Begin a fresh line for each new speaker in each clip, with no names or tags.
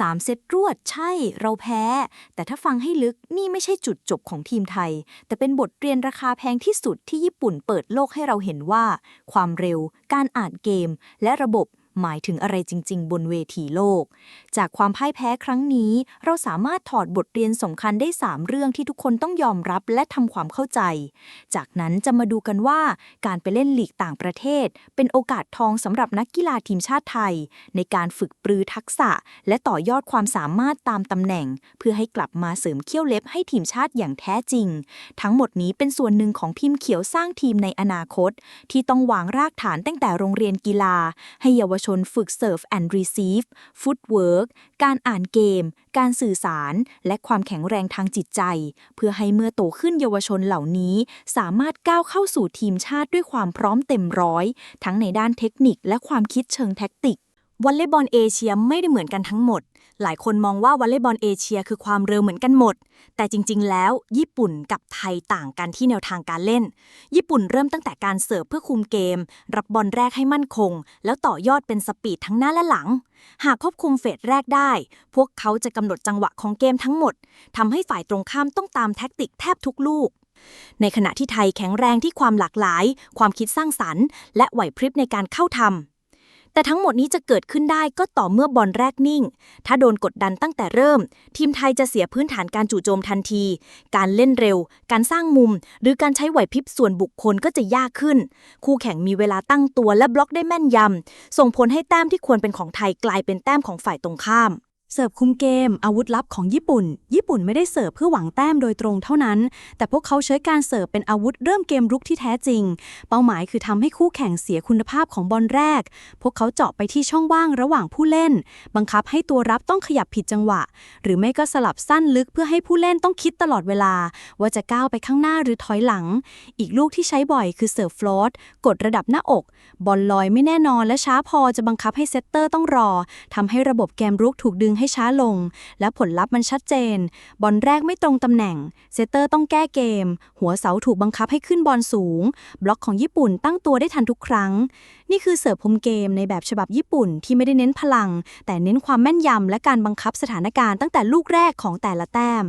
3 เซตรวดใช่เราแพ้ แต่ถ้าฟังให้ลึกนี่ไม่ใช่จุดจบของทีมไทย แต่เป็นบทเรียนราคาแพงที่สุดที่ญี่ปุ่นเปิดโลกให้เราเห็นว่า ความเร็ว การอ่านเกม และระบบ หมายถึงอะไรจริง ๆ บนเวทีโลก จากความพ่ายแพ้ครั้งนี้ เราสามารถถอดบทเรียนสำคัญได้ 3 เรื่องที่ทุกคนต้องยอมรับและทำความเข้าใจ จากนั้นจะมาดูกันว่าการไปเล่นลีกต่างประเทศ เป็นโอกาสทองสำหรับนักกีฬาทีมชาติไทย ในการฝึกปรือทักษะ และต่อยอดความสามารถตามตำแหน่ง เพื่อให้กลับมาเสริมเขี้ยวเล็บให้ทีมชาติอย่างแท้จริง ทั้งหมดนี้เป็นส่วนหนึ่งของพิมพ์เขียวสร้างทีมในอนาคต ที่ต้องวางรากฐานตั้งแต่โรงเรียนกีฬา ให้เยาวชนฝึกเซิร์ฟ and receive footwork การอ่านเกม การสื่อสาร และความแข็งแรงทางจิตใจ เพื่อให้เมื่อโตขึ้นเยาวชนเหล่านี้ สามารถก้าวเข้าสู่ทีมชาติด้วยความพร้อมเต็มร้อย ทั้งในด้านเทคนิคและความคิดเชิงแท็กติก วอลเลย์บอลเอเชียไม่ได้เหมือนกันทั้งหมด หลายคนมองว่าวอลเลย์บอลเอเชียคือความเร็วเหมือนกันหมด แต่จริง ๆ แล้ว ญี่ปุ่นกับไทยต่างกันที่แนวทางการเล่น ญี่ปุ่นเริ่มตั้งแต่การเสิร์ฟเพื่อคุมเกม รับบอลแรกให้มั่นคง แล้วต่อยอดเป็นสปีดทั้งหน้าและหลัง หากควบคุมเฟสแรกได้ พวกเขาจะกำหนดจังหวะของเกมทั้งหมดทำให้ฝ่ายตรงข้ามต้องตามแท็กติกแทบทุกลูกในขณะที่ไทยแข็งแรงที่ความหลากหลาย ความคิดสร้างสรรค์ และไหวพริบในการเข้าทำ แต่ทั้งหมดนี้จะเกิดขึ้นได้ก็ต่อเมื่อบอลแรกนิ่ง ถ้าโดนกดดันตั้งแต่เริ่ม ทีมไทยจะเสียพื้นฐานการจู่โจมทันที การเล่นเร็ว การสร้างมุม หรือการใช้ไหวพริบส่วนบุคคลก็จะยากขึ้น คู่แข่งมีเวลาตั้งตัวและบล็อกได้แม่นยำส่งผลให้แต้มที่ควรเป็นของไทยกลายเป็นแต้มของฝ่ายตรงข้าม
เสิร์ฟคุมเกม อาวุธลับของญี่ปุ่น ญี่ปุ่นไม่ได้เสิร์ฟเพื่อหวังแต้มโดยตรงเท่านั้น แต่พวกเขาใช้การเสิร์ฟเป็นอาวุธเริ่มเกมรุกที่แท้จริง เป้าหมายคือทำให้คู่แข่งเสียคุณภาพของบอลแรก พวกเขาเจาะไปที่ช่องว่างระหว่างผู้เล่น บังคับให้ตัวรับต้องขยับผิดจังหวะ หรือไม่ก็สลับสั้นลึกเพื่อให้ผู้เล่นต้องคิดตลอดเวลา ว่าจะก้าวไปข้างหน้าหรือถอยหลัง อีกลูกที่ใช้บ่อยคือเสิร์ฟฟลอตกดระดับหน้าอก บอลลอยไม่แน่นอนและช้าพอจะบังคับให้เซตเตอร์ต้องรอทำให้ระบบเกมรุกถูกดึงให้ช้าลง และผลลัพธ์มันชัดเจน บอลแรกไม่ตรงตำแหน่ง เซตเตอร์ต้องแก้เกม หัวเสาถูกบังคับให้ขึ้นบอลสูง บล็อกของญี่ปุ่นตั้งตัวได้ทันทุกครั้ง นี่คือเสิร์ฟพมเกมในแบบฉบับญี่ปุ่นที่ไม่ได้เน้นพลัง แต่เน้นความแม่นยำและการบังคับสถานการณ์ตั้งแต่ลูกแรกของแต่ละแต้ม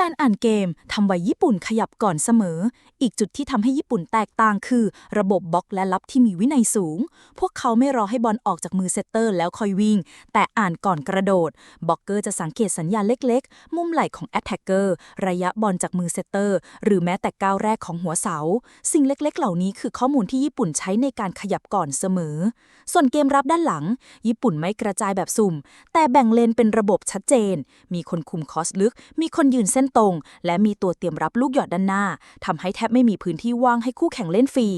การอ่านเกมทำไว้ญี่ปุ่นขยับก่อนเสมอ อีกจุดที่ทำให้ญี่ปุ่นแตกต่างคือ ระบบบล็อกและรับที่มีวินัยสูง พวกเขาไม่รอให้บอลออกจากมือเซตเตอร์แล้วค่อยวิ่ง แต่อ่านก่อนกระโดด บล็อกเกอร์จะสังเกตสัญญาณเล็กๆ มุมไหล่ของแอตแทกเกอร์ ระยะบอลจากมือเซตเตอร์ หรือแม้แต่ก้าวแรกของหัวเสา สิ่งเล็กๆ เหล่านี้คือข้อมูลที่ญี่ปุ่นใช้ในการขยับก่อนเสมอ ส่วนเกมรับด้านหลัง ญี่ปุ่นไม่กระจายแบบสุ่ม แต่แบ่งเลนเป็นระบบชัดเจน มีคนคุมคอสลึก มีคนยืนเส้นตรง และมีตัวเตรียมรับลูกหยอดด้านหน้าทำให้แทบไม่มีพื้นที่ว่างให้คู่แข่งเล่นฟรี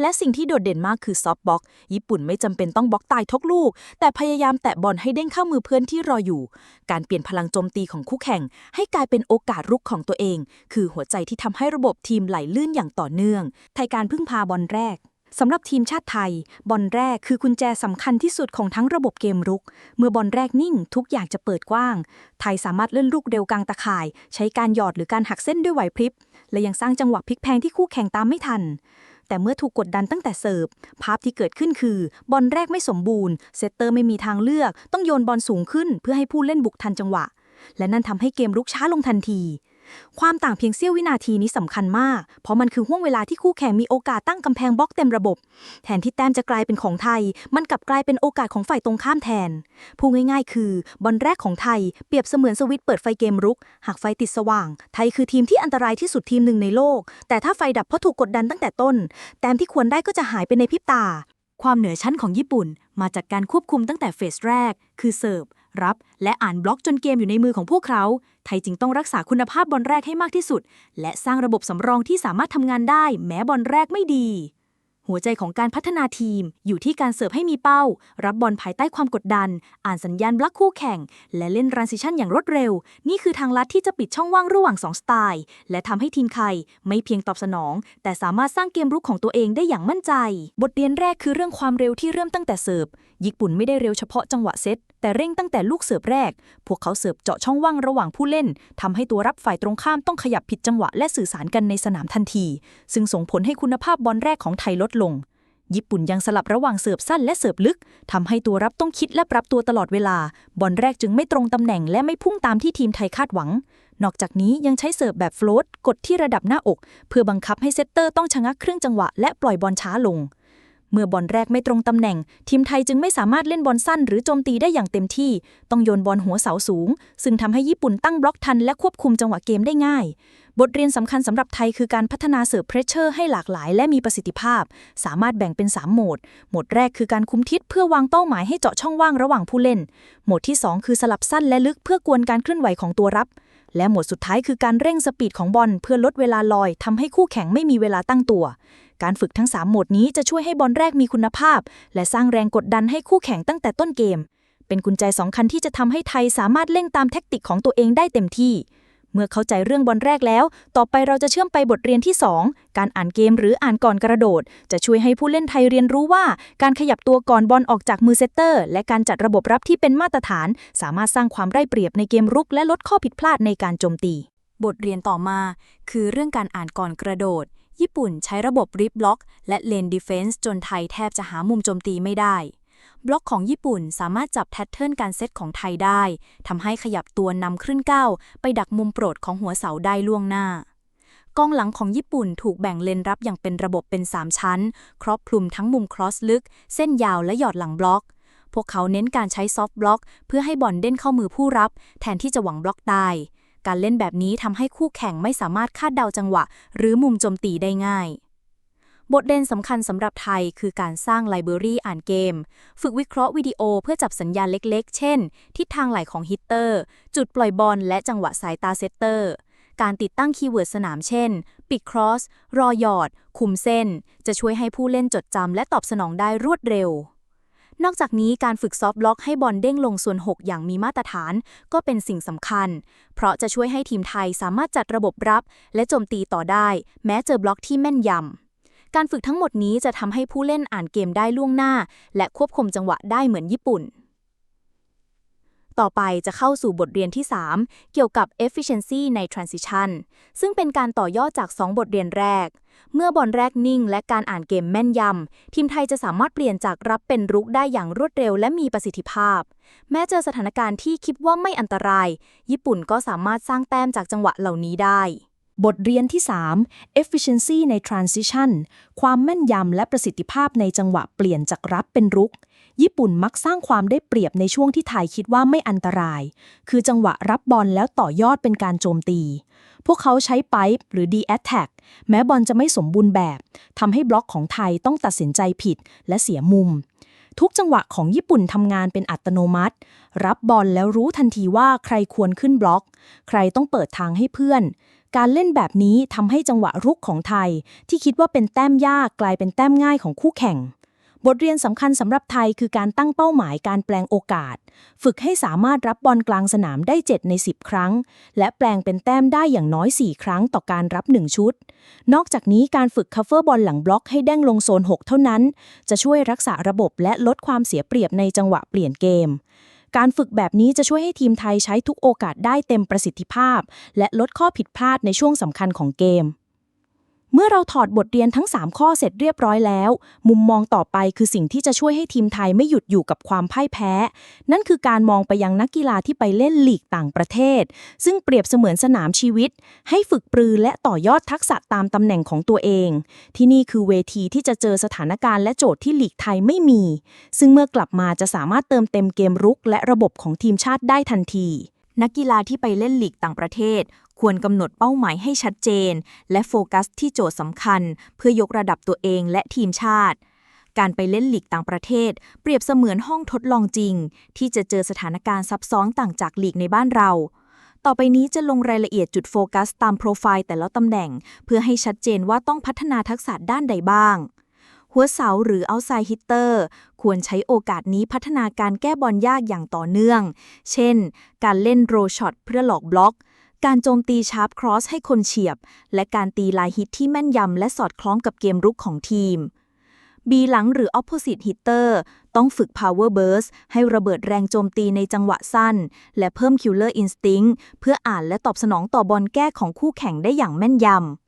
และสิ่งที่โดดเด่นมากคือซอฟต์บ็อกญี่ปุ่นไม่จำเป็นต้องบล็อกตายทกลูก แต่พยายามแตะบอลให้เด้งเข้ามือเพื่อนที่รออยู่ การเปลี่ยนพลังโจมตีของคู่แข่ง ให้กลายเป็นโอกาสรุกของตัวเอง คือหัวใจที่ทำให้ระบบทีมไหลลื่นอย่างต่อเนื่องไทยการพึ่งพาบอลแรก สำหรับทีมชาติไทย บอลแรกคือกุญแจสำคัญที่สุดของทั้งระบบเกมรุก เมื่อบอลแรกนิ่งทุกอย่างจะเปิดกว้าง ไทยสามารถเล่นลูกเร็วกลางตะข่าย ใช้การหยอดหรือการหักเส้นด้วยไหวพริบ และยังสร้างจังหวะพลิกแพงที่คู่แข่งตามไม่ทัน แต่เมื่อถูกกดดันตั้งแต่เสิร์ฟ ภาพที่เกิดขึ้นคือบอลแรกไม่สมบูรณ์ เซตเตอร์ไม่มีทางเลือก ต้องโยนบอลสูงขึ้น เพื่อให้ผู้เล่นบุกทันจังหวะ และนั่นทำให้เกมรุกช้าลงทันที ความต่างเพียงเสี้ยววินาทีนี้สำคัญมาก เพราะมันคือห่วงเวลาที่คู่แข่งมีโอกาสตั้งกำแพงบล็อกเต็มระบบ แทนที่แต้มจะกลายเป็นของไทย มันกลับกลายเป็นโอกาสของฝ่ายตรงข้ามแทน พูดง่ายๆ คือบอลแรกของไทยเปรียบเสมือนสวิตช์เปิดไฟเกมรุก หากไฟติดสว่าง ไทยคือทีมที่อันตรายที่สุดทีมหนึ่งในโลก แต่ถ้าไฟดับเพราะถูกกดดันตั้งแต่ต้น แต้มที่ควรได้ก็จะหายไปในพริบตา ความเหนือชั้นของญี่ปุ่น มาจากการควบคุมตั้งแต่เฟสแรก คือเสิร์ฟรับ และอ่านบล็อกจนเกมอยู่ในมือของพวกเขา ไทยจึงต้องรักษาคุณภาพบอลแรกให้มากที่สุด และสร้างระบบสำรองที่สามารถทำงานได้ แม้บอลแรกไม่ดี หัวใจของการพัฒนาทีม อยู่ที่การเสิร์ฟให้มีเป้า รับบอลภายใต้ความกดดัน อ่านสัญญาณบล็อกคู่แข่ง และเล่นรันซิชันอย่างรวดเร็ว นี่คือทางลัดที่จะปิดช่องว่างระหว่างสองสไตล์ และทำให้ทีมไทยไม่เพียงตอบสนอง แต่สามารถสร้างเกมรุกของตัวเองได้อย่างมั่นใจ บทเรียนแรกคือเรื่องความเร็วที่เริ่มตั้งแต่เสิร์ฟญี่ปุ่นไม่ได้เร็วเฉพาะจังหวะเซต แต่เร่งตั้งแต่ลูกเสิร์ฟแรก พวกเขาเสิร์ฟเจาะช่องว่างระหว่างผู้เล่นทำให้ตัวรับฝ่ายตรงข้ามต้องขยับผิดจังหวะและสื่อสารกันในสนามทันที ซึ่งส่งผลให้คุณภาพบอลแรกของไทยลดลง ญี่ปุ่นยังสลับระหว่างเสิร์ฟสั้นและเสิร์ฟลึกทำให้ตัวรับต้องคิดและปรับตัวตลอดเวลา บอลแรกจึงไม่ตรงตำแหน่งและไม่พุ่งตามที่ทีมไทยคาดหวัง นอกจากนี้ยังใช้เสิร์ฟแบบโฟลตกดที่ระดับหน้าอก เพื่อบังคับให้เซตเตอร์ต้องชะงักครึ่งจังหวะและปล่อยบอลช้าลง เมื่อบอลแรกไม่ตรงตำแหน่ง ทีมไทยจึงไม่สามารถเล่นบอลสั้นหรือโจมตีได้อย่างเต็มที่ ต้องโยนบอลหัวเสาสูง ซึ่งทำให้ญี่ปุ่นตั้งบล็อกทันและควบคุมจังหวะเกมได้ง่าย บทเรียนสำคัญสำหรับไทยคือการพัฒนาเสิร์ฟเพรสเชอร์ให้หลากหลายและมีประสิทธิภาพ สามารถแบ่งเป็น 3 โหมด โหมดแรกคือการคุมทิศเพื่อวางเป้าหมายให้เจาะช่องว่างระหว่างผู้เล่น โหมดที่ 2 คือสลับสั้นและลึกเพื่อกวนการเคลื่อนไหวของตัวรับและโหมดสุดท้ายคือการเร่งสปีดของบอลเพื่อลดเวลาลอยทำให้คู่แข่งไม่มีเวลาตั้งตัว การฝึกทั้ง 3 โหมดนี้จะช่วยให้บอลแรกมีคุณภาพ และสร้างแรงกดดันให้คู่แข่งตั้งแต่ต้นเกม เป็นกุญแจสำคัญที่จะทำให้ไทยสามารถเล่นตามแทคติกของตัวเองได้เต็มที่ เมื่อเข้าใจเรื่องบอลแรกแล้ว ต่อไปเราจะเชื่อมไปบทเรียนที่ 2 การอ่านเกมหรืออ่านก่อนกระโดด จะช่วยให้ผู้เล่นไทยเรียนรู้ว่า การขยับตัวก่อนบอลออกจากมือเซตเตอร์ และการจัดระบบรับที่เป็นมาตรฐาน สามารถสร้างความได้เปรียบในเกมรุก และลดข้อผิดพลาดในการโจมตี บทเรียนต่อมา คือเรื่องการอ่านก่อนกระโดด ญี่ปุ่นใช้ระบบริบบล็อก และเลนดิเฟนส์จนไทยแทบจะหามุมโจมตีไม่ได้ บล็อกของญี่ปุ่นสามารถจับแพทเทิร์นการเซตของไทยได้ทำให้ขยับตัวนำครึ่งก้าวไปดักมุมโปรดของหัวเสาได้ล่วงหน้ากองหลังของญี่ปุ่นถูกแบ่งเลนรับอย่างเป็นระบบเป็น 3 ชั้น ครอบคลุมทั้งมุมครอสลึก เส้นยาวและหยอดหลังบล็อก พวกเขาเน้นการใช้ซอฟต์บล็อก เพื่อให้บอลเด้นเข้ามือผู้รับ แทนที่จะหวังบล็อกได้ การเล่นแบบนี้ทำให้คู่แข่งไม่สามารถคาดเดาจังหวะ หรือมุมโจมตีได้ง่าย บทเรียนสำคัญสำหรับไทยคือการสร้างไลบรารีอ่านเกม ฝึกวิเคราะห์วิดีโอเพื่อจับสัญญาณเล็กๆ เช่น ทิศทางไหลของฮิตเตอร์ จุดปล่อยบอลและจังหวะสายตาเซตเตอร์ การติดตั้งคีย์เวิร์ดสนามเช่น ปิดครอส รอหยอด คุมเส้น จะช่วยให้ผู้เล่นจดจำและตอบสนองได้รวดเร็ว นอกจากนี้การฝึกซอฟต์บล็อกให้บอลเด้งลงส่วน 6 อย่างมีมาตรฐาน ก็เป็นสิ่งสำคัญ เพราะจะช่วยให้ทีมไทยสามารถจัดระบบรับ และโจมตีต่อได้ แม้เจอบล็อกที่แม่นยำการฝึกทั้งหมดนี้จะทำให้ผู้เล่นอ่านเกมได้ล่วงหน้า และควบคุมจังหวะได้เหมือนญี่ปุ่น ต่อไปจะเข้าสู่บทเรียนที่ 3 เกี่ยวกับ efficiency ใน transition ซึ่งเป็นการต่อยอดจาก 2 บทเรียนแรก เมื่อบอลแรกนิ่ง และการอ่านเกมแม่นยำ ทีมไทยจะสามารถเปลี่ยนจากรับเป็นรุกได้อย่างรวดเร็วและมีประสิทธิภาพ แม้เจอสถานการณ์ที่คิดว่าไม่อันตราย ญี่ปุ่นก็สามารถสร้างแต้มจากจังหวะเหล่านี้ได้
บทเรียนที่ 3 efficiency ใน transition ความแม่นยำและประสิทธิภาพในจังหวะเปลี่ยนจากรับเป็นรุก ญี่ปุ่นมักสร้างความได้เปรียบในช่วงที่ไทยคิดว่าไม่อันตราย คือจังหวะรับบอลแล้วต่อยอดเป็นการโจมตี พวกเขาใช้ไปป์หรือ D-attack แม้บอลจะไม่สมบูรณ์แบบทำให้บล็อกของไทยต้องตัดสินใจผิดและเสียมุม ทุกจังหวะของญี่ปุ่นทำงานเป็นอัตโนมัติ รับบอลแล้วรู้ทันทีว่าใครควรขึ้นบล็อก ใครต้องเปิดทางให้เพื่อนการเล่นแบบนี้ทำให้จังหวะรุกของไทย ที่คิดว่าเป็นแต้มยากกลายเป็นแต้มง่ายของคู่แข่ง บทเรียนสำคัญสำหรับไทยคือการตั้งเป้าหมายการแปลงโอกาส ฝึกให้สามารถรับบอลกลางสนามได้ 7 ใน 10 ครั้ง และแปลงเป็นแต้มได้อย่างน้อย 4 ครั้งต่อการรับ 1 ชุด นอกจากนี้การฝึก cover บอลหลังบล็อกให้แด้งลงโซน 6 เท่านั้น จะช่วยรักษาระบบและลดความเสียเปรียบในจังหวะเปลี่ยนเกม การฝึกแบบนี้จะช่วยให้ทีมไทยใช้ทุกโอกาสได้เต็มประสิทธิภาพ และลดข้อผิดพลาดในช่วงสำคัญของเกม เมื่อเราถอดบทเรียนทั้ง 3 ข้อเสร็จเรียบร้อยแล้ว มุมมองต่อไปคือสิ่งที่จะช่วยให้ทีมไทยไม่หยุดอยู่กับความพ่ายแพ้ นั่นคือการมองไปยังนักกีฬาที่ไปเล่นลีกต่างประเทศ ซึ่งเปรียบเสมือนสนามชีวิต ให้ฝึกปรือและต่อยอดทักษะตามตำแหน่งของตัวเอง ที่นี่คือเวทีที่จะเจอสถานการณ์และโจทย์ที่ลีกไทยไม่มี ซึ่งเมื่อกลับมาจะสามารถเติมเต็มเกมรุกและระบบของทีมชาติได้ทันที
นักกีฬาที่ไปเล่นลีกต่างประเทศ ควรกำหนดเป้าหมายให้ชัดเจน และโฟกัสที่โจทย์สำคัญ เพื่อยกระดับตัวเองและทีมชาติ การไปเล่นลีกต่างประเทศ เปรียบเสมือนห้องทดลองจริง ที่จะเจอสถานการณ์ซับซ้อนต่างจากลีกในบ้านเรา ต่อไปนี้จะลงรายละเอียดจุดโฟกัสตามโปรไฟล์แต่ละตำแหน่ง เพื่อให้ชัดเจนว่าต้องพัฒนาทักษะด้านใดบ้าง หัวเสาหรือ outside hitter ควรใช้โอกาสนี้พัฒนาการแก้บอลยากอย่างต่อเนื่อง เช่น การเล่นโรช็อตเพื่อหลอกบล็อก การโจมตีชาร์ปครอสให้คนเฉียบ และการตีลายฮิตที่แม่นยำและสอดคล้องกับเกมรุกของทีมบีหลังหรือ opposite hitter ต้องฝึก power burst ให้ระเบิดแรงโจมตีในจังหวะสั้น และเพิ่ม killer instinct เพื่ออ่านและตอบสนองต่อบอลแก้ของคู่แข่งได้อย่างแม่นยำ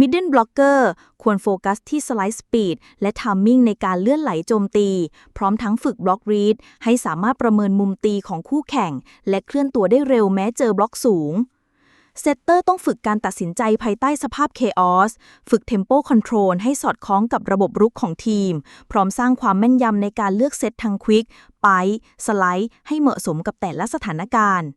Middle Blocker ควรโฟกัสที่ Slide Speed และ Timing ในการเลื่อนไหลโจมตี พร้อมทั้งฝึก Block Read ให้สามารถประเมินมุมตีของคู่แข่ง และเคลื่อนตัวได้เร็วแม้เจอบล็อกสูงเซตเตอร์ต้องฝึกการตัดสินใจภายใต้สภาพ Chaos ฝึก Tempo Control ให้สอดคล้องกับระบบรุกของทีม พร้อมสร้างความแม่นยำในการเลือกเซตทางควิก ไป สไลด์ ให้เหมาะสมกับแต่ละสถานการณ์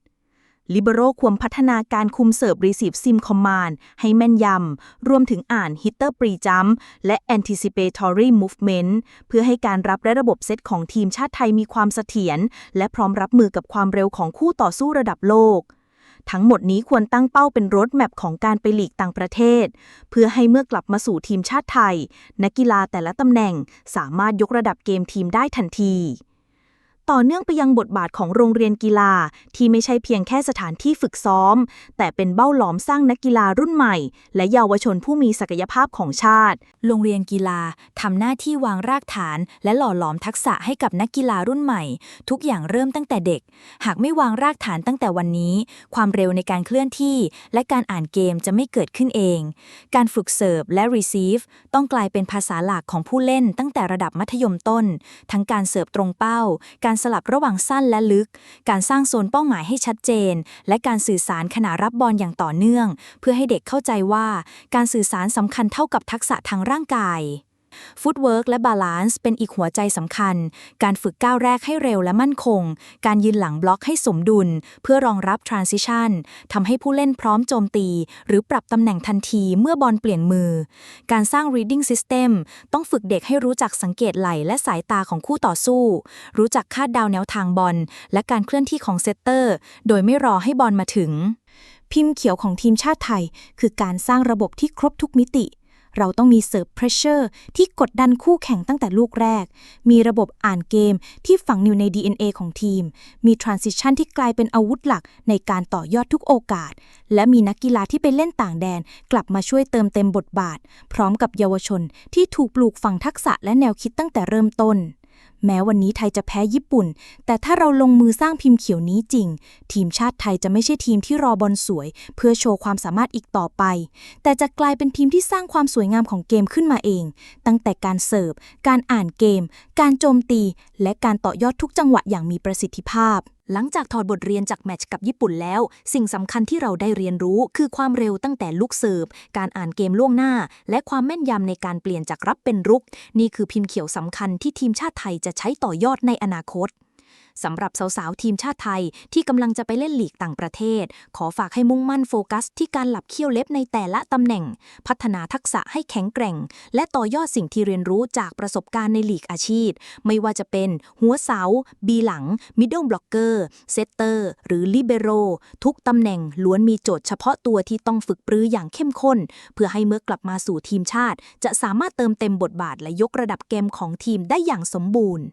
Libero ควรพัฒนาการคุมเสิร์ฟ Receive Sim Command ให้แม่นยำ รวมถึงอ่าน Hitter Pre-Jump และ Anticipatory Movement เพื่อให้การรับและระบบเซตของทีมชาติไทยมีความเสถียรและพร้อมรับมือกับความเร็วของคู่ต่อสู้ระดับโลก ทั้งหมดนี้ควรตั้งเป้าเป็นรถแมพของการไปหลีกต่างประเทศ เพื่อให้เมื่อกลับมาสู่ทีมชาติไทย นักกีฬาแต่ละตำแหน่งสามารถยกระดับเกมทีมได้ทันที ต่อเนื่องไปยังบทบาทของโรงเรียนกีฬา ที่ไม่ใช่เพียงแค่สถานที่ฝึกซ้อม แต่เป็นเบ้าหลอมสร้างนักกีฬารุ่นใหม่ และเยาวชนผู้มีศักยภาพของชาติ โรงเรียนกีฬาทำหน้าที่วางรากฐาน และหล่อหลอมทักษะให้กับนักกีฬารุ่นใหม่ ทุกอย่างเริ่มตั้งแต่เด็ก หากไม่วางรากฐานตั้งแต่วันนี้ ความเร็วในการเคลื่อนที่ และการอ่านเกมจะไม่เกิดขึ้นเอง การฝึกเสิร์ฟและ receive ต้องกลายเป็นภาษาหลักของผู้เล่นตั้งแต่ระดับมัธยมต้น ทั้งการเสิร์ฟตรงเป้า การสลับระหว่างสั้นและลึก การสร้างโซนเป้าหมายให้ชัดเจน และการสื่อสารขณะรับบอลอย่างต่อเนื่อง เพื่อให้เด็กเข้าใจว่า การสื่อสารสำคัญเท่ากับทักษะทางร่างกาย ฟุตเวิร์กและบาลานซ์เป็นอีกหัวใจสำคัญ การฝึกก้าวแรกให้เร็วและมั่นคง การยืนหลังบล็อกให้สมดุล เพื่อรองรับ transition ทำให้ผู้เล่นพร้อมโจมตี หรือปรับตำแหน่งทันทีเมื่อบอลเปลี่ยนมือ การสร้าง reading system ต้องฝึกเด็กให้รู้จักสังเกตไหลและสายตาของคู่ต่อสู้ รู้จักคาดเดาแนวทางบอล และการเคลื่อนที่ของเซตเตอร์ โดยไม่รอให้บอลมาถึง พิมพ์เขียวของทีมชาติไทย คือการสร้างระบบที่ครบทุกมิติ เราต้องมีเซิร์ฟเพรสเชอร์ที่กดดันคู่แข่งตั้งแต่ลูกแรก มีระบบอ่านเกมที่ฝังอยู่ใน DNA ของทีม มีทรานซิชันที่กลายเป็นอาวุธหลักในการต่อยอดทุกโอกาส และมีนักกีฬาที่ไปเล่นต่างแดน กลับมาช่วยเติมเต็มบทบาท พร้อมกับเยาวชนที่ถูกปลูกฝังทักษะและแนวคิดตั้งแต่เริ่มต้น แม้วันนี้ไทยจะแพ้ญี่ปุ่น แต่ถ้าเราลงมือสร้างพิมพ์เขียวนี้จริง ทีมชาติไทยจะไม่ใช่ทีมที่รอบอลสวย เพื่อโชว์ความสามารถอีกต่อไป แต่จะกลายเป็นทีมที่สร้างความสวยงามของเกมขึ้นมาเอง ตั้งแต่การเสิร์ฟ การอ่านเกม การโจมตี และการต่อยอดทุกจังหวะอย่างมีประสิทธิภาพ หลังจากถอดบทเรียนจากแมตช์กับญี่ปุ่นแล้ว สิ่งสำคัญที่เราได้เรียนรู้คือความเร็วตั้งแต่ลูกเสิร์ฟ การอ่านเกมล่วงหน้า และความแม่นยำในการเปลี่ยนจากรับเป็นรุก นี่คือพิมพ์เขียวสำคัญที่ทีมชาติไทยจะใช้ต่อยอดในอนาคต สำหรับสาวๆทีมชาติไทยที่กำลังจะไปเล่นลีกต่างประเทศ ขอฝากให้มุ่งมั่นโฟกัส ที่การหลับเขี้ยวเล็บในแต่ละตำแหน่ง พัฒนาทักษะให้แข็งแกร่ง และต่อยอดสิ่งที่เรียนรู้จากประสบการณ์ในลีกอาชีพ ไม่ว่าจะเป็นหัวเสา บีหลัง มิดเดิลบล็อกเกอร์ เซตเตอร์ หรือลิเบโรทุกตำแหน่งล้วนมีโจทย์เฉพาะตัวที่ต้องฝึกปรืออย่างเข้มข้น เพื่อให้เมื่อกลับมาสู่ทีมชาติ จะสามารถเติมเต็มบทบาทและยกระดับเกมของทีมได้อย่างสมบูรณ์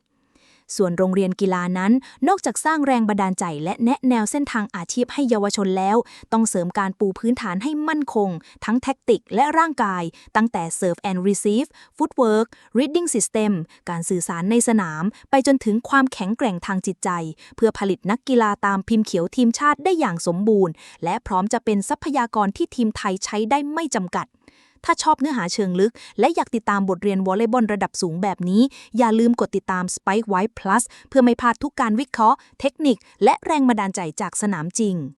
ส่วนโรงเรียนกีฬานั้น นอกจากสร้างแรงบันดาลใจ และแนะแนวเส้นทางอาชีพให้เยาวชนแล้ว ต้องเสริมการปูพื้นฐานให้มั่นคง ทั้งแท็กติกและร่างกาย ตั้งแต่ Serve and Receive Footwork Reading System การสื่อสารในสนาม ไปจนถึงความแข็งแกร่งทางจิตใจ เพื่อผลิตนักกีฬาตามพิมพ์เขียวทีมชาติได้อย่างสมบูรณ์ และพร้อมจะเป็นทรัพยากรที่ทีมไทยใช้ได้ไม่จำกัด ถ้าชอบเนื้อหาเชิงลึก และอยากติดตามบทเรียนวอลเลย์บอลระดับสูงแบบนี้ อย่าลืมกดติดตาม Spike White Plus เพื่อไม่พลาดทุกการวิเคราะห์ เทคนิค และแรงบันดาลใจจากสนามจริง